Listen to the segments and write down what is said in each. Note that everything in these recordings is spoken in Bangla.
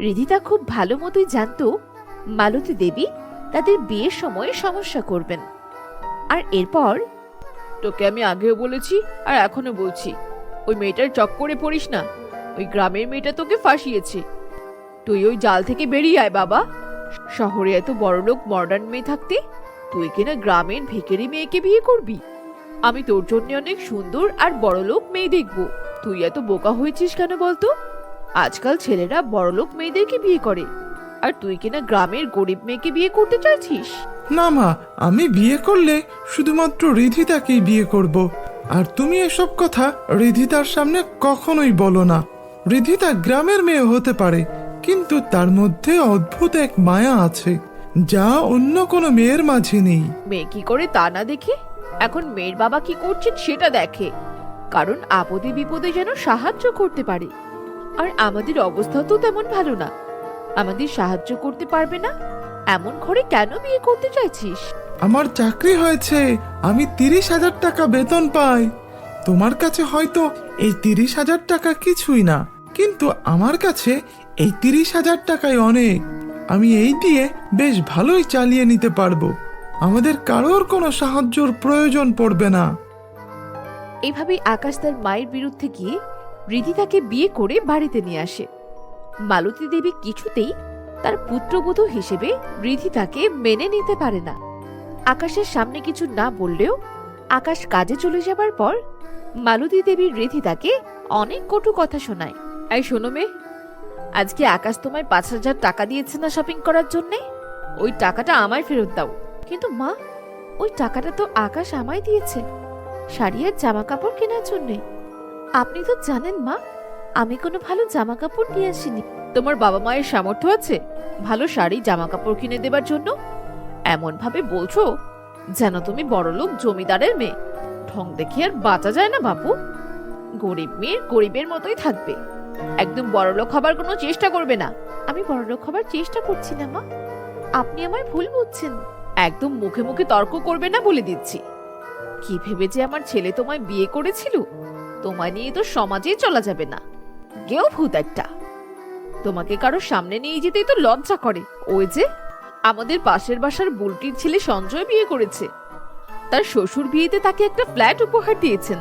রিধিতা খুব ভালো মতোই জানতো মালতী দেবী তাদের বিয়ের সময় সমস্যা করবেন। আর এরপর? তোকে আমি আগেও বলেছি আর এখনও বলছি, ওই মেয়েটার চক্করে পড়িস না, ওই গ্রামের মেয়েটা তোকে ফাঁসিয়েছে। তুই ওই জাল থেকে বেরিয়ে আয় বাবা। শহরে এত বড়লোক মডার্ন মেয়ে থাকতে তুই কিনা গ্রামের ভিখারি মেয়েকে বিয়ে করবি? আমি তোর জন্য অনেক সুন্দর আর বড়লোক মেয়ে দেখব। তুই এত বোকা হয়েছিস কেন বলতো? আজকাল ছেলেরা বড়লোক মেয়েদেরকে বিয়ে করে। আর তুই কিনা গ্রামের গরিব মেয়েকে বিয়ে করতে চাইছিস? না মা আমি বিয়ে করলে শুধুমাত্র রিধিতাকেই বিয়ে করব। আর তুমি এসব কথা রিধিতার সামনে কখনোই বলো না। রিধিতা গ্রামের মেয়ে হতে পারে কিন্তু তার মধ্যে অদ্ভুত এক মায়া আছে যা অন্য কোনো মেয়ের মাঝে নেই। মেয়ে কি করে তা না দেখে? এখন মেয়ের বাবা কি করছেন সেটা দেখে। কারণ আপদে বিপদে যেন সাহায্য করতে পারে। আর আমাদের অবস্থা তো তেমন ভালো না। আমাদের সাহায্য করতে পারবে না? এমন ঘরে কেন বিয়ে করতে চাইছিস? আমার চাকরি হয়েছে আমি তিরিশ হাজার টাকা বেতন পাই। তোমার কাছে হয়তো এই তিরিশ হাজার টাকা কিছুই না কিন্তু আমার কাছে এই তিরিশ হাজার টাকাই অনেক। আমি এই দিয়ে বেশ ভালোই চালিয়ে নিতে পারব। আমাদের কারোর কোনো সাহায্যর প্রয়োজন পড়বে না। এভাবেই আকাশ তার মায়ের বিরুদ্ধে গিয়ে রিধিতাকে বিয়ে করে বাড়িতে নিয়ে আসে। মালতী দেবী কিছুতেই তার পুত্রবধূ হিসেবে রিধিতাকে মেনে নিতে পারে না। আকাশের সামনে কিছু না বললেও আকাশ কাজে চলে যাবার পর মালতী দেবী রিধিতাকে অনেক কটু কথা শোনায়। এই শোনো মেয়ে, আজকে আকাশ তোমায় পাঁচ হাজার টাকা দিয়েছে না শপিং করার জন্যে? ওই টাকাটা আমায় ফেরত দাও। কিন্তু মা, ওই টাকাটা তো আকাশ আমায় দিয়েছে। শাড়ি আর জামা কাপড় কেনার জন্যে। আপনি তো জানেন, মা, আমি কোনো ভালো জামা কাপড় নিয়ে আসিনি। তোমার বাবা মায়ের সামর্থ্য আছে ভালো শাড়ি জামা কাপড় কিনে দেবার জন্য? এমন ভাবে বলছো যেন তুমি বড়লোক, জমিদারের মেয়ে। ঢং দেখে আর বাঁচা যায় না, বাপু। গরিব মেয়ের গরিবের মতোই থাকবে। একদম বড়লোক হবার কোনো চেষ্টা করবে না। আমি বড়লোক হবার চেষ্টা করছি না, মা। আপনি আমায় ভুল বুঝছেন। একদম মুখে মুখে তর্ক করবে না বলে দিচ্ছি। কি ভেবে যে আমার ছেলে তোমায় বিয়ে করেছিল? তোমায় নিয়ে তো সমাজেই চলা যাবে না। গেও ভূত একটা। তোমাকে কারও সামনে নিয়ে যেতেই তো লজ্জা করে। ওই যে, আমাদের পাশের বাসার বুলটির ছেলে সঞ্জয় বিয়ে করেছে। তার শ্বশুর বিয়েতে তাকে একটা ফ্ল্যাট উপহার দিয়েছেন।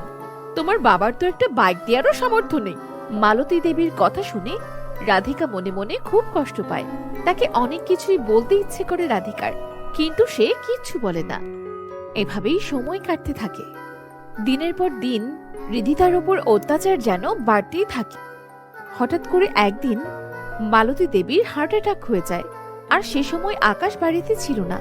তোমার বাবার তো একটা বাইক দেওয়ারও সামর্থ্য নেই। মালতী দেবীর কথা শুনে রাধিকা মনে মনে খুব কষ্ট পায়। তাকে অনেক কিছুই বলতে ইচ্ছে করে রাধিকার, কিন্তু সে কিচ্ছু বলে না। এভাবেই সময় কাটতে থাকে। দিনের পর দিন রিধিতার ওপর অত্যাচার যেন বাড়তেই থাকে। হঠাৎ করে একদিন মালতী দেবীর হার্ট অ্যাটাক হয়ে যায়, আর সে সময় আকাশ বাড়িতে ছিল না।